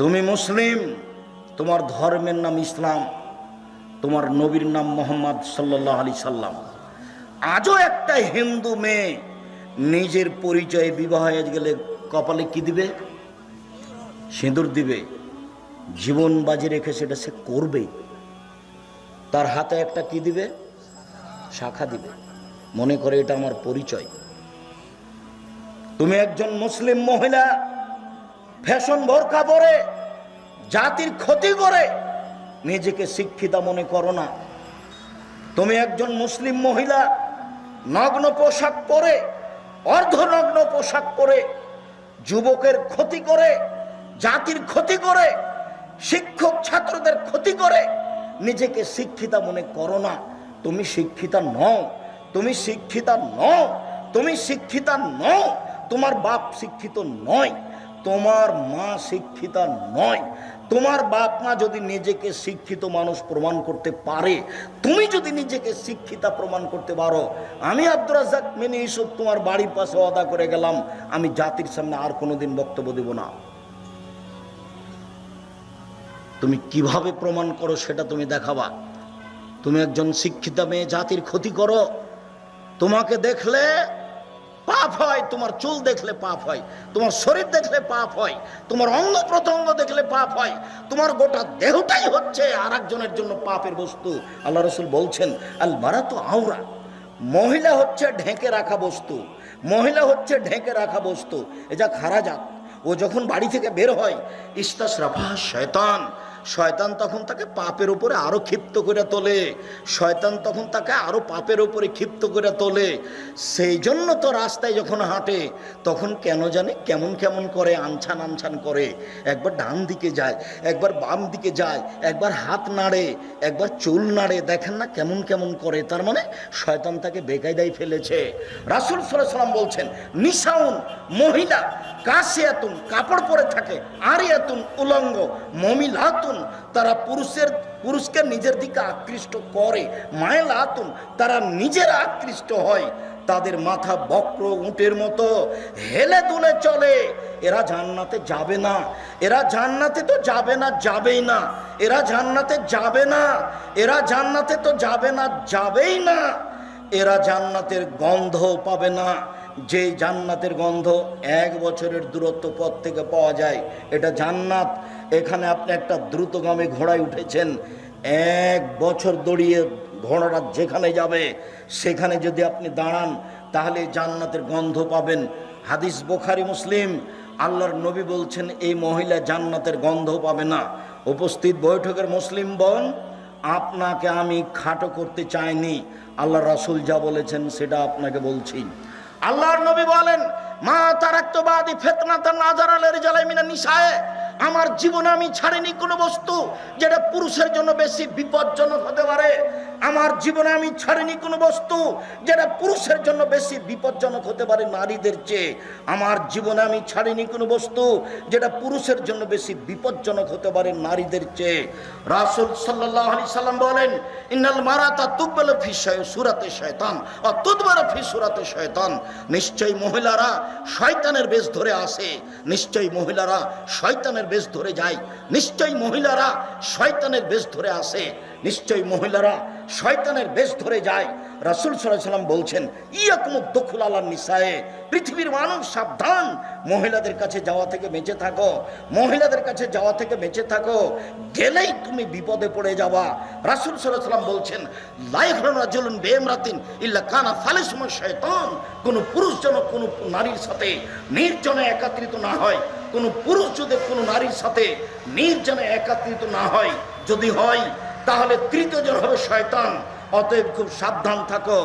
তুমি মুসলিম, তোমার ধর্মের নাম ইসলাম, তোমার নবীর নাম মোহাম্মদ সাল্লাহ আলি সাল্লাম। আজও একটা হিন্দু মেয়ে নিজের পরিচয়ে বিবাহ হয়ে গেলে কপালে কি দিবে? সিঁদুর দিবে। জীবন বাজি রেখে সেটা সে করবে তার হাতে একটা কি দিবে? শাখা দিবে। মনে করে এটা আমার পরিচয়। তুমি একজন মুসলিম মহিলা ফ্যাশন বোরকা পরে, জাতির ক্ষতি করে নিজেকে শিক্ষিতা মনে করো না। তুমি একজন মুসলিম মহিলা, নগ্ন পোশাক পরে, অর্ধনগ্ন পোশাক পরে, যুবকের ক্ষতি করে, জাতির ক্ষতি করে, শিক্ষক ছাত্রদের ক্ষতি করে নিজেকে শিক্ষিতা মনে করো না। তুমি শিক্ষিতা নও, তুমি শিক্ষিতা নও, তুমি শিক্ষিতা নও, তোমার বাপ শিক্ষিত নয়। তোমার মা শিক্ষিতা নয়। তোমার বাপ মা যদি নিজেকে শিক্ষিত মানুষ প্রমাণ করতে পারে, তুমি যদি নিজেকে শিক্ষিতা প্রমাণ করতে পারো, আমি আব্দুর রাজাক মেনে ইসব তোমার বাড়ির পাশে অদা করে গেলাম, আমি জাতির সামনে আর কোনোদিন বক্তব্য দেব না। তুমি কীভাবে প্রমাণ করো সেটা তুমি দেখাবা? তুমি একজন শিক্ষিতা মেয়ে, জাতির ক্ষতি করো। তোমাকে দেখলে পাপ হয়, তোমার চুল দেখলে পাপ হয়, তোমার শরীর দেখলে পাপ হয়, তোমার অঙ্গ প্রত্যঙ্গ দেখলে পাপ হয়, তোমার গোটা দেহটাই হচ্ছে আর একজনের জন্য পাপের বস্তু। আল্লাহ রসুল বলছেন, আল মারা তো আওরা মহিলা হচ্ছে ঢেকে রাখা বস্তু, মহিলা হচ্ছে ঢেকে রাখা বস্তু। এ যা যাক। ও যখন বাড়ি থেকে বের হয় ইস্তাস রাফা শয়তান শয়তান তখন তাকে পাপের উপরে আরও ক্ষিপ্ত করে তোলে। শয়তান তখন তাকে আরও পাপের উপরে ক্ষিপ্ত করে তোলে। সেই জন্য তো রাস্তায় যখন হাঁটে, তখন কেন জানে কেমন কেমন করে আনছান আনছান করে। একবার ডান দিকে যায়, একবার বাম দিকে যায়, একবার হাত নাড়ে, একবার চুল নাড়ে, দেখেন না কেমন কেমন করে। তার মানে শয়তান তাকে বেকায়দায় ফেলেছে। রাসুল সাল্লাম বলছেন নিশাউন মহিলা, কাশিয়াতুন, কাপড় পরে থাকে আর আরিয়াতুন, উলঙ্গ, মমিলাতুন তারা পুরুষের, পুরুষকে নিজের দিকে আকৃষ্ট করে। মায়েলাতুন তারা নিজেরা আকৃষ্ট হয়। তাদের মাথা বক্র উটের মতো, হেলে দুলে চলে। এরা জান্নাতে যাবে না। এরা জান্নাতে তো যাবে না, যাবেই না। এরা জান্নাতে যাবে না। এরা জান্নাতে তো যাবে না, যাবেই না। এরা জান্নাতের গন্ধ পাবে না। যে জান্নাতের গন্ধ এক বছরের দূরত্ব পথ থেকে পাওয়া যায়, এটা জান্নাত। এখানে আপনি একটা দ্রুতগামী ঘোড়ায় উঠেছেন। এক বছর দড়িয়ে ঘোড়াটা যেখানে যাবে, সেখানে যদি আপনি দাঁড়ান, তাহলে জান্নাতের গন্ধ পাবেন। হাদিস বোখারি, মুসলিম, আল্লাহর নবী বলছেন, এই মহিলা জান্নাতের গন্ধ পাবে না। উপস্থিত বৈঠকের মুসলিম বন, আপনাকে আমি খাটো করতে চাইনি। আল্লাহ রাসুল যা বলেছেন, সেটা আপনাকে বলছি। আল্লাহর নবী বলেন, মা তারাক্তবাদী ফেতনাতা নাজার আলের জালাইমিনা নিশায় আমার জীবনে আমি ছাড়িনি কোনো বস্তু যেটা পুরুষের জন্য বেশি বিপজ্জনক হতে পারে। আমার জীবনে আমি ছাড়িনি কোনো বস্তু। যেটা পুরুষের জন্য বেশি বিপজ্জনক হতে পারে নারীদের চেয়ে, আমার জীবনে আমি ছাড়িনি কোনো বস্তু। যেটা পুরুষের জন্য বেশি বিপজ্জনক হতে পারে নারীদের চেয়ে। রাসুল সাল্লাহ আলি সাল্লাম বলেন, ইন্নাল মারা তা তুব্বেল ফি সুরাতে শয়তান আর তুদবার ফি সুরাতে শয়তান। নিশ্চয়ই মহিলারা শয়তানের বেশ ধরে আসে, নিশ্চয়ই মহিলারা শয়তানের বেশ ধরে যায়, নিশ্চয়ই মহিলারা শয়তানের বেশ ধরে আসে। নিশ্চয়ই মহিলারা শয়তানের বেশ ধরে যায়। রাসুল সাল্লাম বলছেন, ইয়াকুম দখুল আল্লাহ নিসায়ে, পৃথিবীর মানুষ সাবধান, মহিলাদের কাছে যাওয়া থেকে বেঁচে থাকো, মহিলাদের কাছে যাওয়া থেকে বেঁচে থাকো, গেলেই তুমি বিপদে পড়ে যাওয়া রাসুল সাল্লাম বলছেন লাইফরানা জলুন বেমরাতিন ইল্লা কানা ফালে সময় শয়তান কোনো পুরুষ যেন কোনো নারীর সাথে নির্জনে একাত্রিত না হয়, কোনো পুরুষ যদি কোনো নারীর সাথে নির্জনে একাত্রিত না হয়, যদি হয় তাহলে তৃতীয় জন হবে শয়তান। অতএব খুব সাবধান থাকো।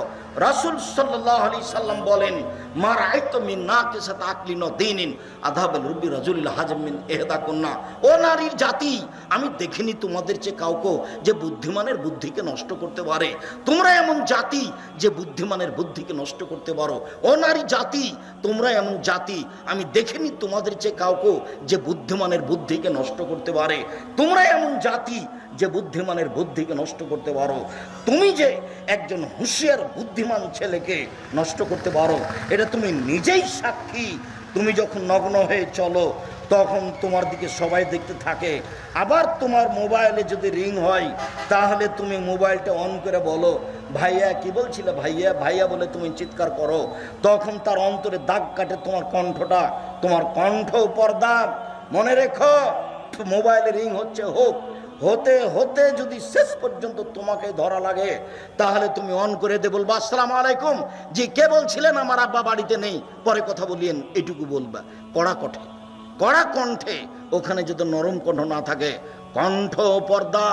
রাসুল সাল্লাহ সাল্লাম বলেন মার আয়তো না কে সাথে আকলিন দিনিন আধাবেল রুবি রাজুল হাজমিন এহেদা কন্যা ও নারীর জাতি, আমি দেখিনি তোমাদের চেয়ে কাউকে যে বুদ্ধিমানের বুদ্ধিকে নষ্ট করতে পারে। তোমরা এমন জাতি যে বুদ্ধিমানের বুদ্ধিকে নষ্ট করতে পারো। ও নারী জাতি, তোমরা এমন জাতি, আমি দেখিনি তোমাদের চেয়ে কাউকে যে বুদ্ধিমানের বুদ্ধিকে নষ্ট করতে পারে। তোমরা এমন জাতি যে বুদ্ধিমানের বুদ্ধিকে নষ্ট করতে পারো, তুমি যে একজন হুঁশিয়ার বুদ্ধিমান ছেলেকে নষ্ট করতে পারো, এটা তুমি নিজেই সাক্ষী। তুমি যখন নগ্ন হয়ে চলো, তখন তোমার দিকে সবাই দেখতে থাকে। আবার তোমার মোবাইলে যদি রিং হয়, তাহলে তুমি মোবাইলটা অন করে বলো, ভাইয়া, কি বলছিলে ভাইয়া? ভাইয়া বলে তুমি চিৎকার করো। তখন তার অন্তরে দাগ কাটে তোমার কণ্ঠটা। তোমার কণ্ঠ পর্দা। মনে রেখো, মোবাইলে রিং হচ্ছে হোক হতে হতে যদি শেষ পর্যন্ত তোমাকে ধরা লাগে, তাহলে তুমি অন করে দে বলবা, আসসালাম আলাইকুম। জি, কে বলছিলেন, আমার আব্বা বাড়িতে নেই। পরে কথা বলিয়েন, এটুকু বলবা। কড়া কঠে কড়া কণ্ঠে, ওখানে যদি নরম কণ্ঠ না থাকে, কণ্ঠ পর্দা,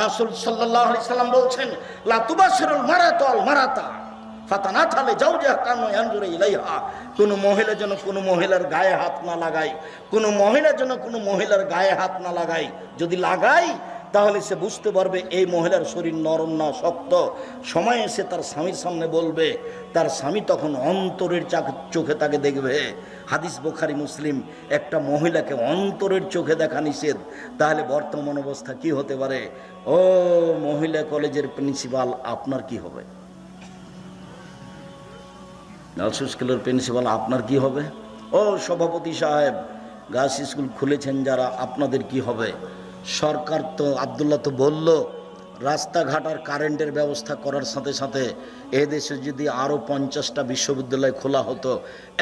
রাসুল সাল্লাহ সাল্লাম বলছেন লাতুবাসরুল মারাতল মারাতা। ফাতানা থালে যাও কানো মহিলা যেন কোনো মহিলার গায়ে হাত না লাগায়, কোনো মহিলা যেন কোনো মহিলার গায়ে হাত না লাগায়। যদি লাগাই তাহলে সে বুঝতে পারবে এই মহিলার শরীর নরম না শক্ত। সময় এসে তার স্বামীর সামনে বলবে, তার স্বামী তখন অন্তরের চাক- চোখে তাকে দেখবে। হাদিস বোখারি, মুসলিম, একটা মহিলাকে অন্তরের চোখে দেখা নিষেধ। তাহলে বর্তমান অবস্থা কি হতে পারে? ও মহিলা কলেজের প্রিন্সিপাল, আপনার কি হবে? গার্লস স্কুলের প্রিন্সিপাল, আপনার কি হবে? ও সভাপতি সাহেব, গার্লস স্কুল খুলেছেন যারা, আপনাদের কি হবে? সরকার তো আবদুল্লাহ তো বলল, রাস্তাঘাট আর কারেন্টের ব্যবস্থা করার সাথে সাথে এ দেশে যদি আরও পঞ্চাশটা বিশ্ববিদ্যালয় খোলা হতো,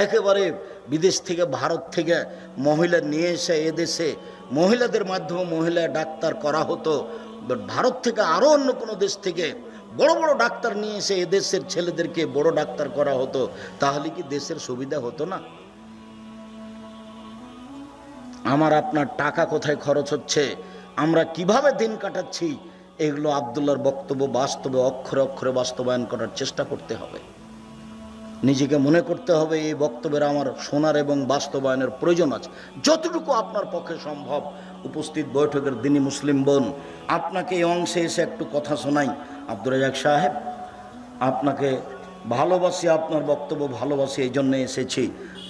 একেবারে বিদেশ থেকে ভারত থেকে মহিলা নিয়ে এসে এদেশে মহিলাদের মাধ্যমে মহিলা ডাক্তার করা হতো, But ভারত থেকে আরও অন্য কোনো দেশ থেকে বড় বড় ডাক্তার নিয়ে এসে এদেশের ছেলেদেরকে বড় ডাক্তার করা হতো, তাহলে কি দেশের সুবিধা হতো না? আমার আপনার টাকা কোথায় খরচ হচ্ছে? আমরা কীভাবে দিন কাটাচ্ছি? এগুলো আবদুল্লাহর বক্তব্য বাস্তবে অক্ষরে অক্ষরে বাস্তবায়ন করার চেষ্টা করতে হবে। নিজেকে মনে করতে হবে এই বক্তব্যের আমার শোনার এবং বাস্তবায়নের প্রয়োজন আছে। যতটুকু আপনার পক্ষে সম্ভব। উপস্থিত বৈঠকের দিনী মুসলিম বোন, আপনাকে এই অংশে এসে একটু কথা শোনাই। আব্দুর রাজাক সাহেব, আপনাকে ভালোবাসি, আপনার বক্তব্য ভালোবাসি, এই জন্য এসেছি।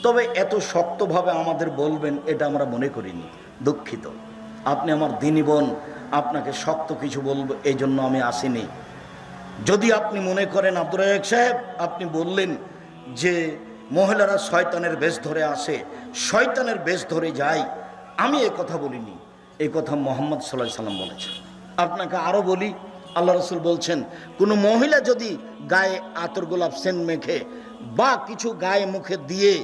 তবে এত শক্তভাবে আমাদের বলবেন, এটা আমরা মনে করিনি, দুঃখিত। আপনি আমার দিনী বোন, আপনাকে শক্ত কিছু বলব, এই জন্য আমি আসিনি। যদি আপনি মনে করেন, আব্দুর রাজাক সাহেব, আপনি বললেন যে, মহিলারা শয়তানের বেশ ধরে আসে, শয়তানের বেশ ধরে যায়, আমি এ কথা বলিনি। এই কথা মোহাম্মদ সাল্লাহ সাল্লাম বলেছেন। আপনাকে আরও বলি আল্লাহ রসুল বলছেন, কোনো মহিলা যদি গায়ে আতর গোলাপ সেন মেখে বা কিছু গায়ে মুখে দিয়ে,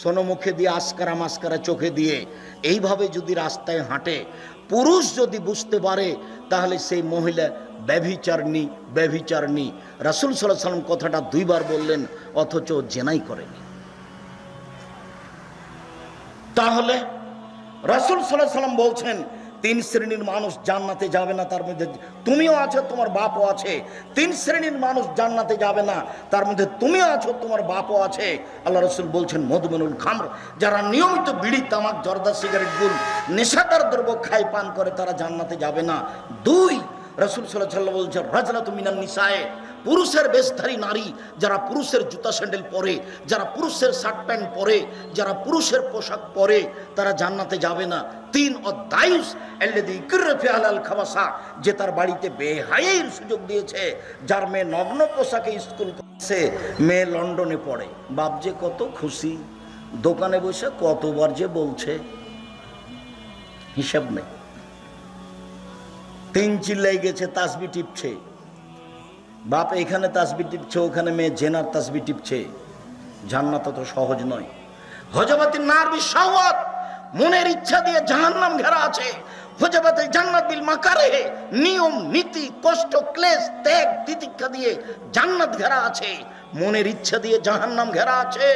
সোনো মুখে দিয়ে, আসকারা মাস্কারা চোখে দিয়ে, এইভাবে যদি রাস্তায় হাঁটে, পুরুষ যদি বুঝতে পারে, তাহলে সেই মহিলা ব্যভিচারণী ব্যভিচারণী। রাসুল সাল্লাহ সাল্লাম কথাটা দুইবার বললেন, অথচ জেনাই করেনি। তাহলে রাসুল সাল্লাহ সাল্লাম বলছেন তিন শ্রেণির মানুষ জান্নাতে যাবে না, তার মধ্যে তুমিও আছো, তোমার বাপও আছে। তিন শ্রেণির মানুষ জান্নাতে যাবে না, তার মধ্যে তুমিও আছো, তোমার বাপও আছে। আল্লাহ রসুল বলছেন, মধুমেনুল খামর, যারা নিয়মিত বিড়ি, তামাক, জর্দা, সিগারেট গুল নেশাদার দ্রব্য খায়, পান করে, তারা জান্নাতে যাবে না। দুই, রসুল সাল্লাহ বলছেন রাজলা তুমিনান নিসায় পুরুষের বেশধারী নারী, যারা পুরুষের জুতা স্যান্ডেল পরে, যারা পুরুষের শার্ট প্যান্ট পরে, যারা পুরুষের পোশাক পরে, তারা জান্নাতে যাবে না। তিন খাবাসা, যে তার বাড়িতে বেহায়ের সুযোগ দিয়েছে, যার মেয়ে নগ্ন পোশাকে স্কুল করছে, মেয়ে লন্ডনে পড়ে। বাপ যে কত খুশি, দোকানে বসে কতবার যে বলছে, হিসাব নেই। তিন চিল্লাই গেছে, তাসবি টিপছে। বাপ, এখানে তাসবি টিপছে, ওখানে মেয়ে জেনার তাসবি টিপছে। জান্নাত তো সহজ নয়। হজবাতির নার বিশ্বাওয়াত মনের ইচ্ছা দিয়ে জাহান্নাম ঘেরা আছে। হজবাতে জান্নাত বিল মাকারে নিয়ম, নীতি, কষ্ট, ক্লেশ, ত্যাগ, তিতিক্ষা দিয়ে জান্নাত ঘেরা আছে। মনের ইচ্ছা দিয়ে জাহান্নাম ঘেরা আছে।